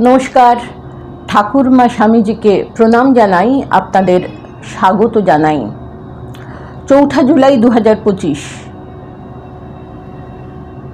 নমস্কার। ঠাকুরমা স্বামীজিকে প্রণাম জানাই, আপনাদের স্বাগত জানাই। চৌঠা জুলাই দু হাজার পঁচিশ,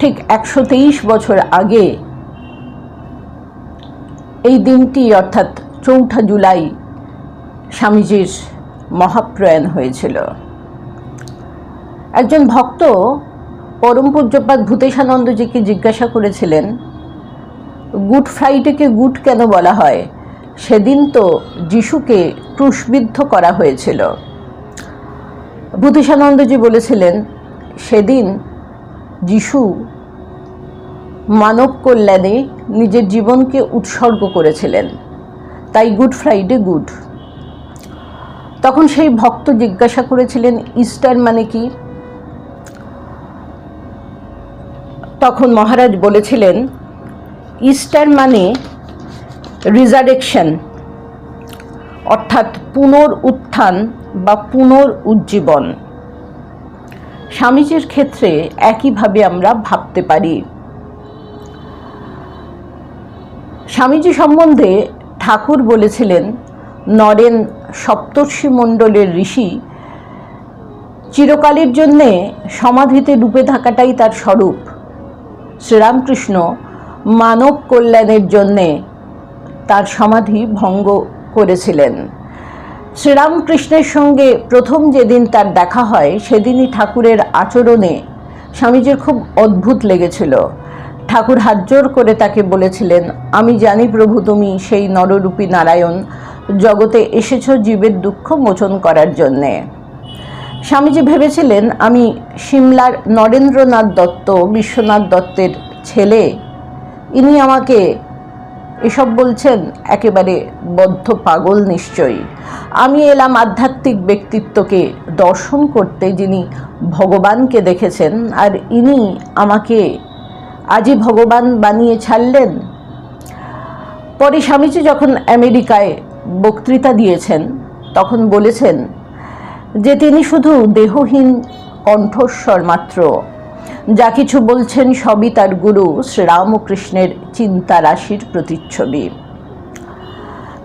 ঠিক একশো তেইশ বছর আগে এই দিনটি অর্থাৎ চৌঠা জুলাই স্বামীজির মহাপ্রয়াণ হয়েছিল। একজন ভক্ত পরম পূজ্যপাত ভূতেশানন্দজিকে জিজ্ঞাসা করেছিলেন গুড ফ্রাইডেকে গুড কেন বলা হয়? সেদিন তো যিশুকে ক্রুশবিদ্ধ করা হয়েছিল। ভূতেশানন্দজি বলেছিলেন, সেদিন যিশু মানব কল্যাণে নিজের জীবনকে উৎসর্গ করেছিলেন। তাই গুড ফ্রাইডে গুড। তখন সেই ভক্ত জিজ্ঞাসা করেছিলেন, ইস্টার মানে কি? তখন মহারাজ বলেছিলেন ইস্টার মানে রিজারেকশন, অর্থাৎ পুনর উত্থান বা পুনর উজ্জীবন স্বামীজির ক্ষেত্রে একইভাবে আমরা ভাবতে পারি। স্বামীজি সম্বন্ধে ঠাকুর বলেছিলেন, নরেন সপ্তর্ষি মণ্ডলের ঋষি, চিরকালের জন্যে সমাধিতে ডুবে থাকাটাই তার স্বরূপ। শ্রীরামকৃষ্ণ মানব কল্যাণের জন্যে তার সমাধি ভঙ্গ করেছিলেন। শ্রীরামকৃষ্ণের সঙ্গে প্রথম যেদিন তার দেখা হয়, সেদিনই ঠাকুরের আচরণে স্বামীজির খুব অদ্ভুত লেগেছিল। ঠাকুর হাত জোর করে তাকে বলেছিলেন, আমি জানি প্রভু, তুমি সেই নররূপী নারায়ণ, জগতে এসেছ জীবের দুঃখ মোচন করার জন্যে। স্বামীজি ভেবেছিলেন, আমি সিমলার নরেন্দ্রনাথ দত্ত, বিশ্বনাথ দত্তের ছেলে ইনি আমাকে এসব বলছেন একেবারে বদ্ধ পাগল নিশ্চয়ই। আমি এলাম আধ্যাত্মিক ব্যক্তিত্বকে দর্শন করতে যিনি ভগবানকে দেখেছেন, আর ইনি আমাকে আজই ভগবান বানিয়ে ছাড়লেন। পরে স্বামীজি যখন আমেরিকায় বক্তৃতা দিয়েছেন, তখন বলেছেন যে তিনি শুধু দেহহীন কণ্ঠস্বর মাত্র যা কিছু বলছেন সবই তার গুরু শ্রীরামকৃষ্ণের চিন্তা রাশির প্রতিচ্ছবি।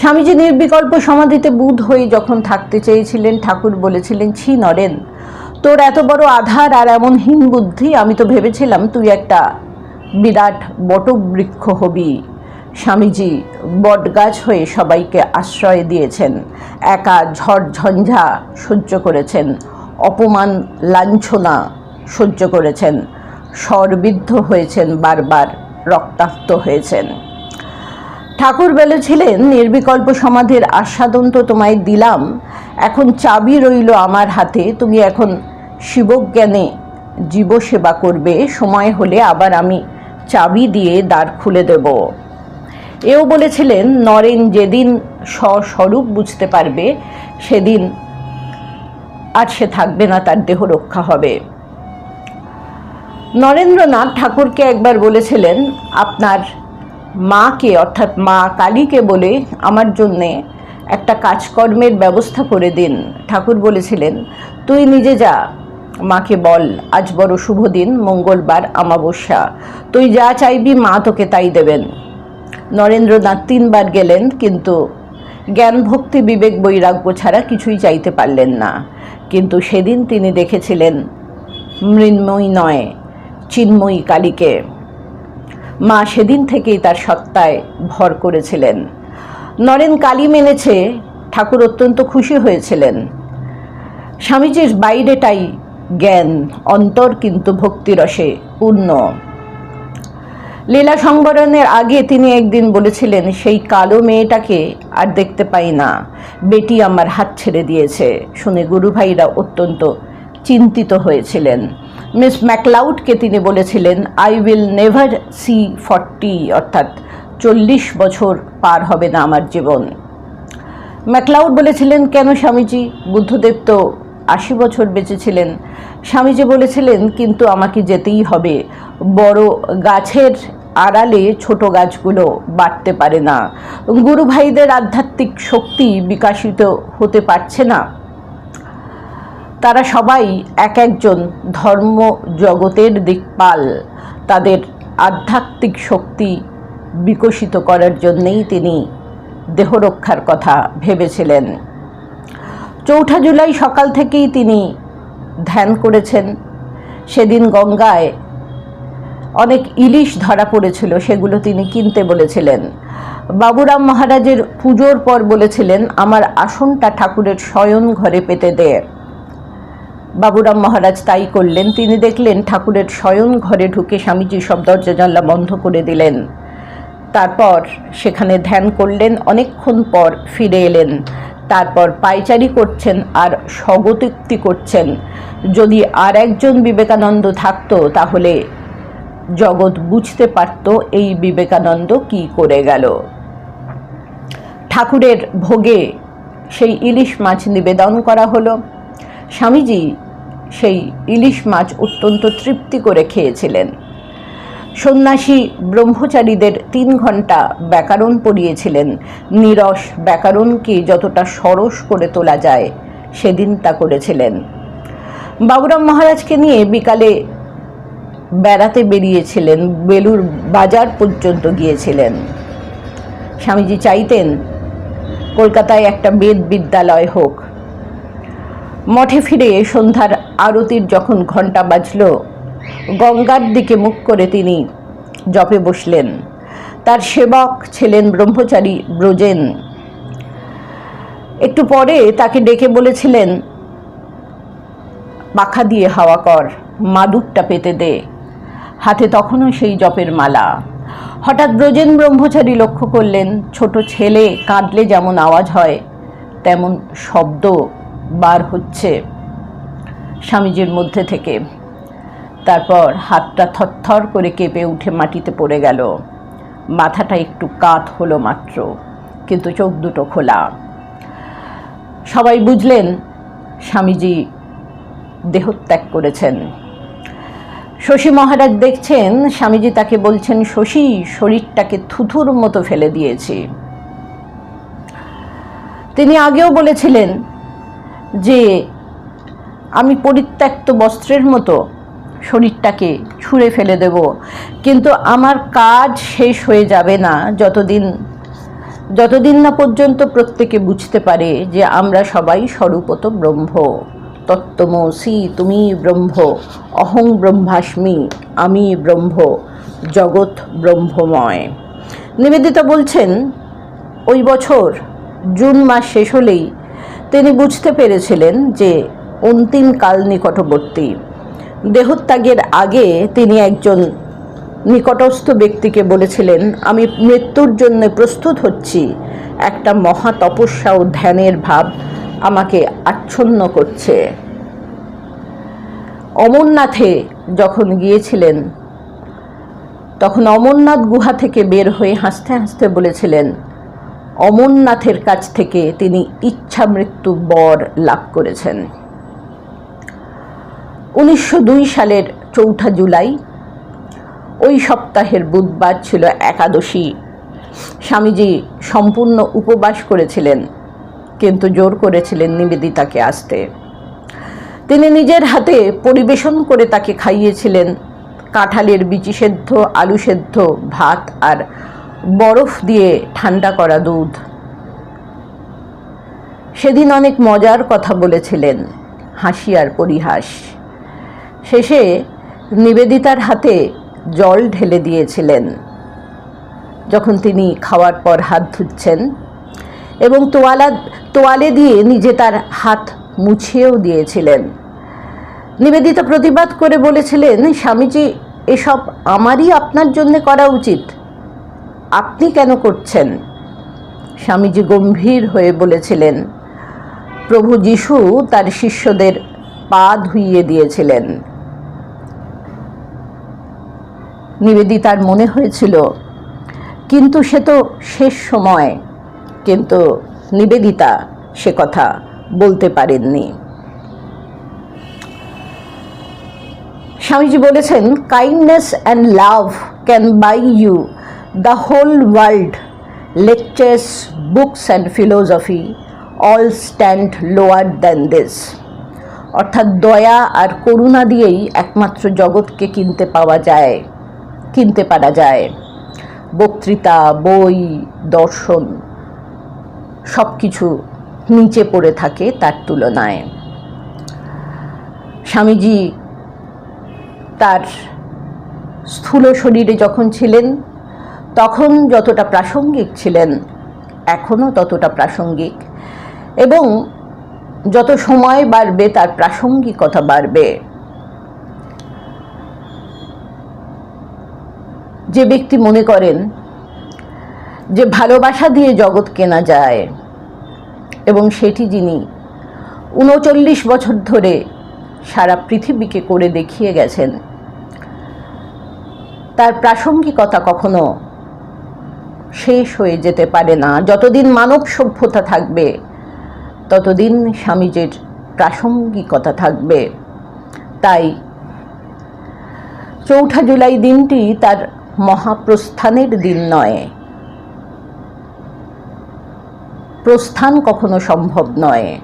স্বামীজি নির্বিকল্প সমাধিতে বুধ হয়ে যখন থাকতে চেয়েছিলেন, ঠাকুর বলেছিলেন, ছি নরেন, তোর এত বড় আধার আর এমন হীন বুদ্ধি, আমি তো ভেবেছিলাম তুই একটা বিরাট বটবৃক্ষ হবি। স্বামীজি বটগাছ হয়ে সবাইকে আশ্রয় দিয়েছেন, একা ঝড় ঝঞ্ঝা সহ্য করেছেন, অপমান, লাঞ্ছনা সহ্য করেছেন। স্বরবিদ্ধ হয়েছেন বারবার, রক্তাক্ত হয়েছেন। ঠাকুর বলেছিলেন নির্বিকল্প সমাধির আস্বাদন তো তোমায় দিলাম। এখন চাবি রইল আমার হাতে, তুমি এখন শিবজ্ঞানে জীবসেবা করবে। সময় হলে আবার আমি চাবি দিয়ে দ্বার খুলে দেব। এও বলেছিলেন, নরেন যেদিন স্বস্বরূপ বুঝতে পারবে, সেদিন আর সে থাকবে না, তার দেহ রক্ষা হবে। নরেন্দ্রনাথ ঠাকুরকে একবার বলেছিলেন, আপনার মাকে, অর্থাৎ মা কালীকে বলে আমার জন্যে একটা কাজকর্মের ব্যবস্থা করে দিন। ঠাকুর বলেছিলেন, তুই নিজে যা, মাকে বল, আজ বড় শুভ দিন, মঙ্গলবার আমাবস্যা তুই যা চাইবি মা তোকে তাই দেবেন। নরেন্দ্রনাথ তিনবার গেলেন, কিন্তু জ্ঞান, ভক্তি, বিবেক, বৈরাগ্য ছাড়া কিছুই চাইতে পারলেন না। কিন্তু সেদিন তিনি দেখেছিলেন, মৃন্ময়ী নয়। চিন্ময়ী কালীকে। মা সেদিন থেকেই তার সত্তায় ভর করেছিলেন। নরেন কালী মেনেছে, ঠাকুর অত্যন্ত খুশি হয়েছিলেন। স্বামীজির বাইরেটাই জ্ঞান, অন্তর কিন্তু ভক্তিরসে পূর্ণ। লীলা সংবরণের আগে তিনি একদিন বলেছিলেন, সেই কালো মেয়েটাকে আর দেখতে পাই না। বেটি আমার হাত ছেড়ে দিয়েছে। শুনে গুরুভাইরা অত্যন্ত চিন্তিত হয়েছিলেন। মিস ম্যাকলাউডকে তিনি বলেছিলেন I will never see forty অর্থাৎ চল্লিশ বছর পার হবে না আমার জীবন। ম্যাকলাউড বলেছিলেন, কেন স্বামীজি? বুদ্ধদেব তো আশি বছর বেঁচেছিলেন স্বামীজি বলেছিলেন, কিন্তু আমাকে যেতেই হবে। বড় গাছের আড়ালে ছোট গাছগুলো বাড়তে পারে না। গুরু ভাইদের আধ্যাত্মিক শক্তি বিকাশিত হতে পারছে না। তারা সবাই এক একজন ধর্ম জগতের দিকপাল। তাদের আধ্যাত্মিক শক্তি বিকশিত করার জন্যেই তিনি দেহরক্ষার কথা ভেবেছিলেন। চৌঠা জুলাই সকাল থেকেই তিনি ধ্যান করেছেন। সেদিন গঙ্গায় অনেক ইলিশ ধরা পড়েছিল, সেগুলো তিনি কিনতে বলেছিলেন। বাবুরাম মহারাজের পুজোর পর বলেছিলেন, আমার আসনটা ঠাকুরের শয়ন ঘরে পেতে দে। বাবুরাম মহারাজ তাই করলেন। তিনি দেখলেন ঠাকুরের শয়ন ঘরে ঢুকে স্বামীজি সব দরজা জানলা বন্ধ করে দিলেন। তারপর সেখানে ধ্যান করলেন, অনেকক্ষণ পর ফিরে এলেন। তারপর পায়চারি করছেন আর স্বগতোক্তি করছেন। যদি আর একজন বিবেকানন্দ থাকতো, তাহলে জগৎ বুঝতে পারত এই বিবেকানন্দ কি করে গেল। ঠাকুরের ভোগে সেই ইলিশ মাছ নিবেদন করা হলো। স্বামীজি সেই ইলিশ মাছ অত্যন্ত তৃপ্তি করে খেয়েছিলেন। সন্ন্যাসী ব্রহ্মচারীদের তিন ঘণ্টা ব্যাকরণ পড়িয়েছিলেন। নিরস ব্যাকরণকে যতটা সরস করে তোলা যায়, সেদিন তা করেছিলেন। বাবুরাম মহারাজকে নিয়ে বিকালে বেড়াতে বেরিয়েছিলেন বেলুর বাজার পর্যন্ত গিয়েছিলেন। স্বামীজি চাইতেন, কলকাতায় একটা বেদ বিদ্যালয় হোক মঠে ফিরে সন্ধ্যার আরতির যখন ঘণ্টা বাজল, গঙ্গার দিকে মুখ করে তিনি জপে বসলেন। তার সেবক ছিলেন ব্রহ্মচারী ব্রজেন। একটু পরে তাকে ডেকে বলেছিলেন, পাখা দিয়ে হাওয়া কর, মাদুরটা পেতে দে। হাতে তখনও সেই জপের মালা। হঠাৎ ব্রজেন ব্রহ্মচারী লক্ষ্য করলেন, ছোট ছেলে কাঁদলে যেমন আওয়াজ হয়, তেমন শব্দ বার হচ্ছে স্বামীজির মধ্যে থেকে। তারপর হাতটা থরথর করে কেঁপে উঠে মাটিতে পড়ে গেল। মাথাটা একটু কাত হলো মাত্র, কিন্তু চোখ দুটো খোলা। সবাই বুঝলেন স্বামীজি দেহত্যাগ করেছেন। শশী মহারাজ দেখছেন স্বামীজি তাকে বলছেন, শশী, শরীরটাকে থুথুর মতো ফেলে দিয়েছি। তিনি আগেও বলেছিলেন যে আমি পরিত্যক্ত বস্ত্রের মতো শরীরটাকে ছুঁড়ে ফেলে দেব। কিন্তু আমার কাজ শেষ হয়ে যাবে না যতদিন যতদিন না পর্যন্ত প্রত্যেকে বুঝতে পারে যে আমরা সবাই স্বরূপত ব্রহ্ম। তত্ত্বমসি তুমি ব্রহ্ম, অহং ব্রহ্মাস্মি আমি ব্রহ্ম, জগৎ ব্রহ্মময়। নিবেদিতা বলছেন, ওই বছর জুন মাস শেষ হলেই তিনি বুঝতে পেরেছিলেন যে অন্তিম কাল নিকটবর্তী। দেহত্যাগের আগে তিনি একজন নিকটস্থ ব্যক্তিকে বলেছিলেন, আমি মৃত্যুর জন্য প্রস্তুত হচ্ছি। একটা মহা তপস্যা ও ধ্যানের ভাব আমাকে আচ্ছন্ন করছে। অমরনাথে যখন গিয়েছিলেন, তখন অমরনাথ গুহা থেকে বের হয়ে হাসতে হাসতে বলেছিলেন অমরনাথের কাছ থেকে তিনি ইচ্ছা মৃত্যু বর লাভ করেছেন। উনিশশো দুই সালের চৌঠা জুলাই, ওই সপ্তাহের বুধবার ছিল একাদশী। স্বামীজি সম্পূর্ণ উপবাস করেছিলেন, কিন্তু জোর করেছিলেন নিবেদিতাকে আসতে। তিনি নিজের হাতে পরিবেশন করে তাকে খাইয়েছিলেন, কাঁঠালের বিচি সেদ্ধ, আলু সেদ্ধ, ভাত আর বরফ দিয়ে ঠান্ডা করা দুধ। সেদিন অনেক মজার কথা বলেছিলেন হাসি আর পরিহাস। শেষে নিবেদিতার হাতে জল ঢেলে দিয়েছিলেন। যখন তিনি খাওয়ার পর হাত ধুচ্ছেন এবং তোয়ালা, তোয়ালে দিয়ে নিজে তার হাত মুছিয়েও দিয়েছিলেন। নিবেদিতা প্রতিবাদ করে বলেছিলেন, স্বামীজি, এসব আমারই আপনার জন্য করা উচিত। আপনি কেন করছেন? স্বামীজি গম্ভীর হয়ে বলেছিলেন, প্রভু যিশু তার শিষ্যদের পা ধুইয়ে দিয়েছিলেন। নিবেদিতার মনে হয়েছিল, কিন্তু সে তো শেষ সময়, কিন্তু নিবেদিতা সে কথা বলতে পারেননি। স্বামীজি বলেছেন kindness and love can buy you the whole world lectures books and philosophy all stand lower than this অর্থাৎ দয়া আর করুণা দিয়েই একমাত্র জগৎকে কিনতে পাওয়া যায়, কিনতে পারা যায়। বক্তৃতা, বই, দর্শন সব কিছু নিচে পড়ে থাকে তার তুলনায়। স্বামীজি তার স্থূল শরীরে যখন ছিলেন তখন যতটা প্রাসঙ্গিক ছিলেন, এখনও ততটা প্রাসঙ্গিক। এবং যত সময় বাড়বে, তার প্রাসঙ্গিকতা বাড়বে। যে ব্যক্তি মনে করেন যে ভালোবাসা দিয়ে জগৎ কেনা যায়, এবং সেটি যিনি উনচল্লিশ বছর ধরে সারা পৃথিবীকে করে দেখিয়ে গেছেন, তার প্রাসঙ্গিকতা কখনো শেষ হয়ে যেতে পারে না। যতদিন মানব সভ্যতা থাকবে, ততদিন স্বামীজির প্রাসঙ্গিকতা থাকবে। তাই চৌঠা জুলাই দিনটি তার মহাপ্রস্থানের দিন নয়। প্রস্থান কখনো সম্ভব নয়।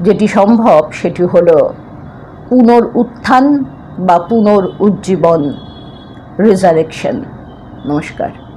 যেটি সম্ভব, সেটি হল পুনর উত্থান বা পুনর উজ্জীবন রিজারেকশন। নমস্কার।